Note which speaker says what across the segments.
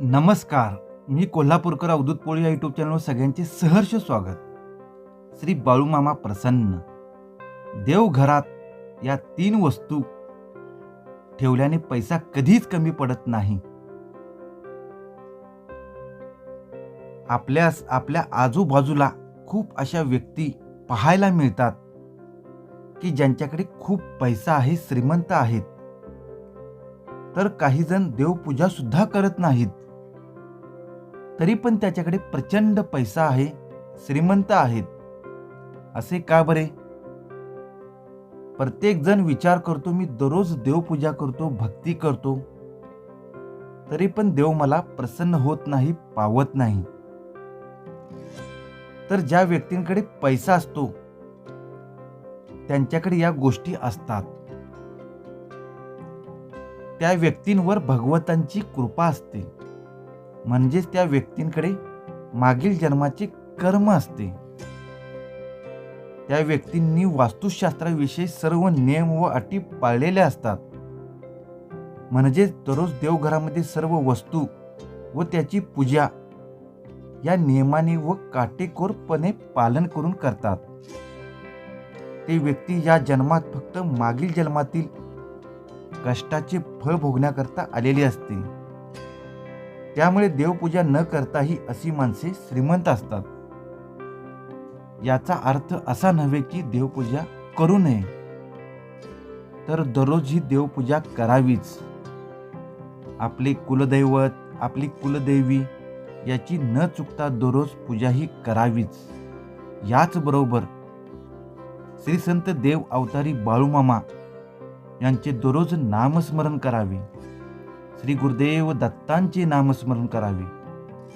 Speaker 1: नमस्कार मी कोल्हापूरकर अवधूत पोळी या यूट्यूब चॅनलवर सगळ्यांचे सहर्ष स्वागत. श्री बाळूमामा प्रसन्न. देवघरात या तीन वस्तू ठेवल्याने पैसा कधीच कमी पडत नाही. आपल्यास आपल्या आजूबाजूला खूप अशा व्यक्ती पाहायला मिळतात की ज्यांच्याकडे खूप पैसा आहे श्रीमंत आहेत. तर काही जण देवपूजा सुद्धा करत नाहीत. तरी पण त्याच्याकडे प्रचंड पैसा आहे श्रीमंत आहेत. असे का बरे? प्रत्येक जण विचार करतो मी दररोज देवपूजा करतो भक्ती करतो. तरी पण देव मला प्रसन्न होत नाही पावत नाही. तर ज्या व्यक्तींकडे पैसा असतो त्यांच्याकडे या गोष्टी असतात. त्या व्यक्तींवर भगवंतांची कृपा असते. म्हणजेच त्या व्यक्तींकडे मागील जन्माचे कर्म असते. त्या व्यक्तींनी वास्तुशास्त्राविषयी सर्व नियम व अटी पाळलेल्या असतात. म्हणजेच दररोज देवघरामध्ये सर्व वस्तू व त्याची पूजा या नियमाने व काटेकोरपणे पालन करून करतात. ते व्यक्ती या जन्मात फक्त मागील जन्मातील कष्टाचे फळ भोगण्याकरता आलेली असते. त्यामुळे देवपूजा न करताही अशी माणसे श्रीमंत असतात. याचा अर्थ असा नव्हे की देवपूजा करू नये. तर दररोज ही देवपूजा करावीच. आपले कुलदैवत आपली कुलदेवी याची न चुकता दररोज पूजा ही करावीच याचबरोबर श्री संत देव अवतारी बाळूमामा यांचे दररोज नामस्मरण करावे. श्री गुरुदेव दत्तांचे नामस्मरण करावे.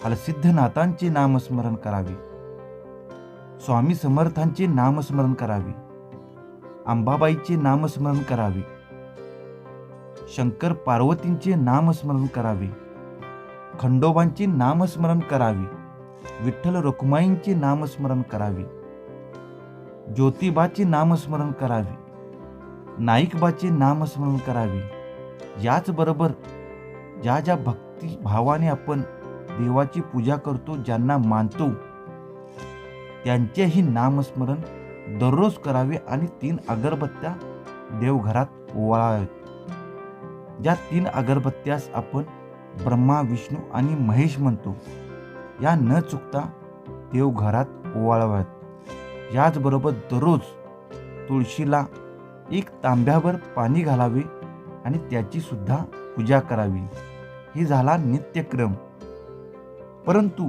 Speaker 1: हलसिद्धनाथांचे नामस्मरण करावे. स्वामी समर्थांचे नामस्मरण करावे. अंबाबाईचे नामस्मरण करावे. शंकर पार्वतींचे नामस्मरण करावे. खंडोबांचे नामस्मरण करावे. विठ्ठल रुक्माईंचे नामस्मरण करावे. ज्योतिबाचे नामस्मरण करावे. नाईकबाचे नामस्मरण करावे. याचबरोबर ज्या ज्या भक्ती भावाने आपण देवाची पूजा करतो ज्यांना मानतो त्यांचेही नामस्मरण दररोज करावे आणि तीन अगरबत्त्या देवघरात ओवाळाव्यात. ज्या तीन अगरबत्त्यास आपण ब्रह्मा विष्णू आणि महेश म्हणतो या न चुकता देवघरात ओवाळाव्यात. याचबरोबर दररोज तुळशीला एक तांब्यावर पाणी घालावे आणि त्याची सुद्धा पूजा करावी. ही झाला नित्यक्रम. परंतु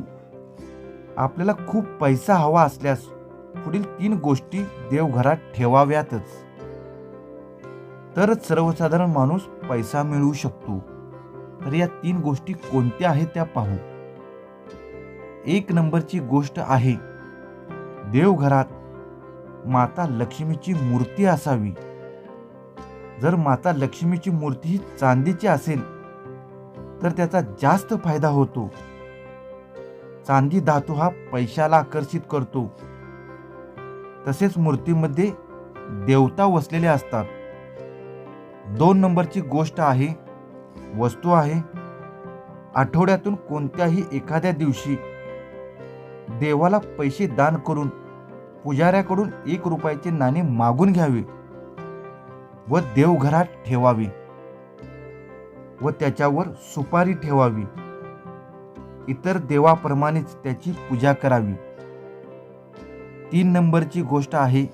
Speaker 1: आपल्याला खूप पैसा हवा असल्यास पुढील तीन गोष्टी देवघरात ठेवाव्यातच. तरच सर्वसाधारण माणूस पैसा मिळवू शकतो. तर या तीन गोष्टी कोणत्या आहेत त्या पाहू. एक नंबरची गोष्ट आहे देवघरात माता लक्ष्मीची मूर्ती असावी. जर माता लक्ष्मीची मूर्ती ही चांदीची असेल तर त्याचा जास्त फायदा होतो. चांदी धातू हा पैशाला आकर्षित करतो. तसेच मूर्तीमध्ये देवता वसलेले असतात. दोन नंबरची गोष्ट आहे वस्तू आहे. आठवड्यातून कोणत्याही एखाद्या दिवशी देवाला पैसे दान करून पुजाऱ्याकडून एक रुपयाचे नाणे मागून घ्यावे व देवघरात ठेवावे. व त्याच्यावर सुपारी ठेवावी. इतर देवाप्रमाणेच त्याची पूजा करावी. तीन नंबरची गोष्ट आहे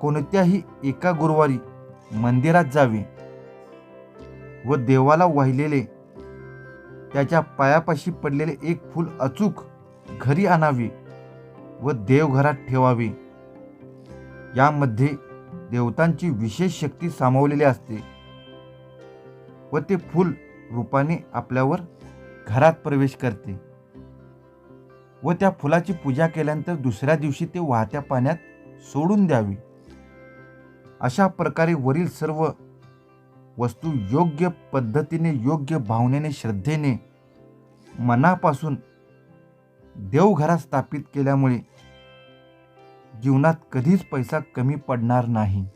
Speaker 1: कोणत्याही एका गुरुवारी मंदिरात जावे व देवाला वाहिलेले त्याच्या पायापाशी पडलेले एक फूल अचूक घरी आणावे व देवघरात ठेवावे. यामध्ये देवतांची विशेष शक्ती सामावलेली असते. व ते फूल रूपाने आपल्यावर घरात प्रवेश करते. व त्या फुलाची पूजा केल्यानंतर दुसऱ्या दिवशी ते वाहत्या पाण्यात सोडून द्यावी. अशा प्रकारे वरील सर्व वस्तू योग्य पद्धतीने योग्य भावनेने श्रद्धेने मनापासून देवघरात स्थापित केल्यामुळे जीवनात कधीच पैसा कमी पडणार नाही.